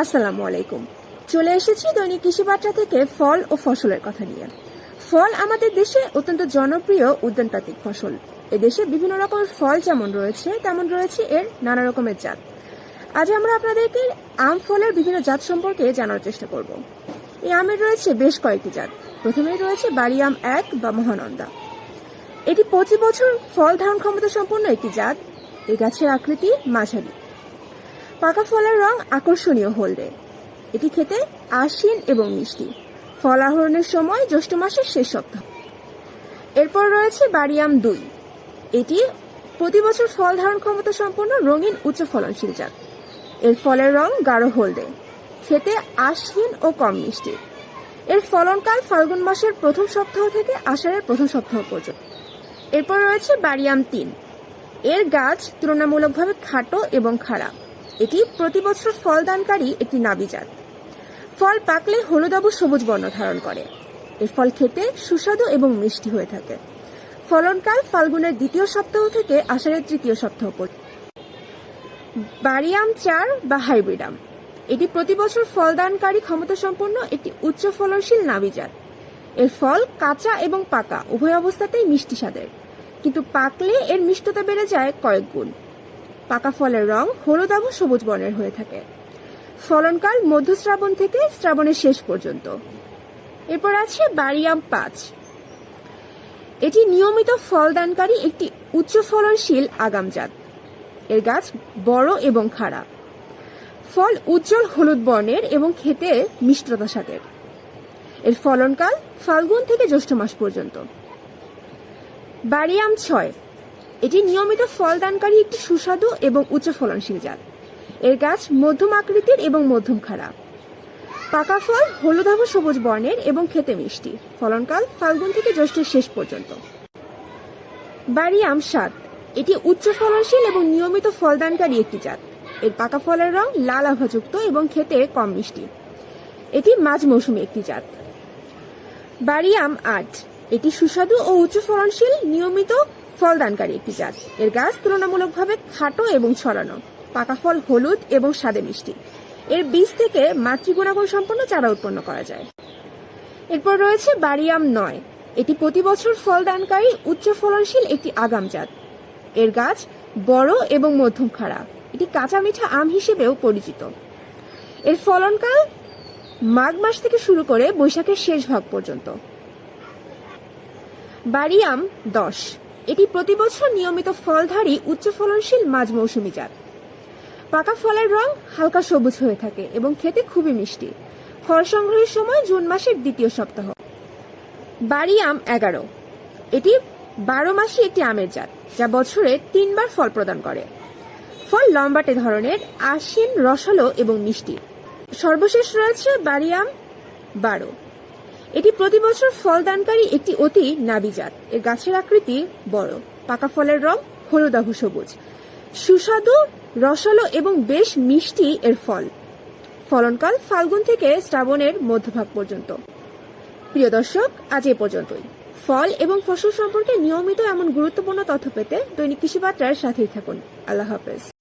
আসসালামু আলাইকুম। চলে এসেছি দৈনিক কৃষি বার্তা থেকে ফল ও ফসলের কথা নিয়ে। ফল আমাদের দেশে অত্যন্ত জনপ্রিয় উদ্যানতাত্ত্বিক ফসল। এদেশে বিভিন্ন রকমের ফল যেমন রয়েছে, তেমন রয়েছে এর নানা রকমের জাত। আজ আমরা আপনাদেরকে আম ফলের বিভিন্ন জাত সম্পর্কে জানার চেষ্টা করব। এই আমের রয়েছে বেশ কয়েকটি জাত। প্রথমেই রয়েছে বাড়ি আম এক বা মহানন্দা। এটি প্রতি বছর ফল ধারণ ক্ষমতা সম্পন্ন একটি জাত। এই গাছের আকৃতি মাঝারি। পাকা ফলের রং আকর্ষণীয় হলদে। এটি খেতে আশ্বিন এবং মিষ্টি। ফল আহরণের সময় জ্যৈষ্ঠ মাসের শেষ সপ্তাহ। এরপর রয়েছে বাড়িয়াম দুই। এটি প্রতি বছর ফল ধারণ ক্ষমতা সম্পন্ন রঙিন উচ্চ ফলনশীল জাত। এর ফলের রং গাঢ় হলদে। খেতে আশ্বিন ও কম মিষ্টি। এর ফলনকাল ফাল্গুন মাসের প্রথম সপ্তাহ থেকে আষাঢ়ের প্রথম সপ্তাহ পর্যন্ত। এরপর রয়েছে বাড়িয়াম তিন। এর গাছ তুলনামূলকভাবে খাটো এবং খাড়া এটি বছর ফলদানকারী একটি নাবিজাত। ফল পাকলে হলুদাবু সবুজ বর্ণ ধারণ করে। এর ফল খেতে সুস্বাদু এবং মিষ্টি হয়ে থাকে। ফলনকাল ফাল্গুনের দ্বিতীয় সপ্তাহ থেকে আষাঢ়ের তৃতীয় সপ্তাহ পর্যন্ত। বারিয়াম চার বা হাইব্রিড আম। এটি প্রতি বছর ফলদানকারী ক্ষমতা সম্পন্ন একটি উচ্চ ফলনশীল নাবিজাত। এর ফল কাঁচা এবং পাকা, উভয় অবস্থাতেই মিষ্টি স্বাদের। কিন্তু পাকলে এর মিষ্টতা বেড়ে যায় কয়েক গুণ। পাকা ফলের রং হলুদাভ সবুজ বর্ণের হয়ে থাকে। ফলনকাল মধ্য শ্রাবণ থেকে শ্রাবণের শেষ পর্যন্ত। এরপর আছে বারিয়াম পাঁচ। এটি নিয়মিত ফলদানকারী একটি উচ্চ ফলনশীল আগাম জাত। এর গাছ বড় এবং খাড়া। ফল উজ্জ্বল হলুদ বর্ণের এবং খেতে মিষ্টতা স্বাদের। এর ফলনকাল ফাল্গুন থেকে জ্যৈষ্ঠ মাস পর্যন্ত। বারিয়াম ছয়। এটি নিয়মিত ফলদানকারী একটি সুস্বাদু এবং উচ্চ ফলনশীল জাত। এর গাছ মধ্যম আকৃতির এবং মধ্যম খাড়া পাকা ফল হলুদাভ সবুজ বর্ণের এবং খেতে মিষ্টি। ফলনকাল ফাল্গুন থেকে জ্যৈষ্ঠের শেষ পর্যন্ত। বারিয়াম সাত এটি উচ্চ ফলনশীল এবং নিয়মিত ফলদানকারী একটি জাত। এর পাকা ফলের রং লাল আভাযুক্ত এবং খেতে কম মিষ্টি। এটি মাঝ মৌসুমী একটি জাত। বারিয়াম আট। এটি সুস্বাদু ও উচ্চ ফলনশীল, নিয়মিত ফলদানকারী একটি জাত। এর গাছ তুলনামূলকভাবে খাটো এবং ছড়ানো। পাকা ফল হলুদ এবং স্বাদে মিষ্টি। এর বীজ থেকে মাতৃগুণাগুণ সম্পন্ন চারা উৎপন্ন করা যায়। এরপর রয়েছে বারিয়াম নয়। এটি প্রতি বছর ফলদানকারী, উচ্চ ফলনশীল একটি আগাম জাত। এর গাছ বড় এবং মধ্যম খাড়া। এটি কাঁচা মিঠা আম হিসেবেও পরিচিত। এর ফলনকাল মাঘ মাস থেকে শুরু করে বৈশাখের শেষ ভাগ পর্যন্ত। বারিয়াম দশ। এটি প্রতি বছর নিয়মিত ফলধারী, উচ্চ ফলনশীল মাঝ মৌসুমি জাত। পাকা ফলের রং হালকা সবুজ হয়ে থাকে এবং খেতে খুবই মিষ্টি। ফল সংগ্রহের সময় জুন মাসের দ্বিতীয় সপ্তাহ। বাড়ি আম এগারো। এটি বারো মাসে একটি আমের জাত, যা বছরে তিনবার ফল প্রদান করে। ফল লম্বাটে ধরনের, আশ্বিন, রসালো এবং মিষ্টি। সর্বশেষ রয়েছে বাড়ি আম বারো। এটি প্রতি বছর ফলদানকারী একটি অতি নাবিজাত এর গাছের আকৃতি বড়, পাকা ফলের রং হলুদাভ সবুজ। সুস্বাদু, রসালো এবং বেশ মিষ্টি এর ফল। ফলনকাল ফাল্গুন থেকে শ্রাবণের মধ্যভাগ পর্যন্ত। প্রিয় দর্শক, আজ এ পর্যন্তই। ফল এবং ফসল সম্পর্কে নিয়মিত এমন গুরুত্বপূর্ণ তথ্য পেতে দৈনিক কৃষি বার্তার সাথেই থাকুন। আল্লাহ হাফেজ।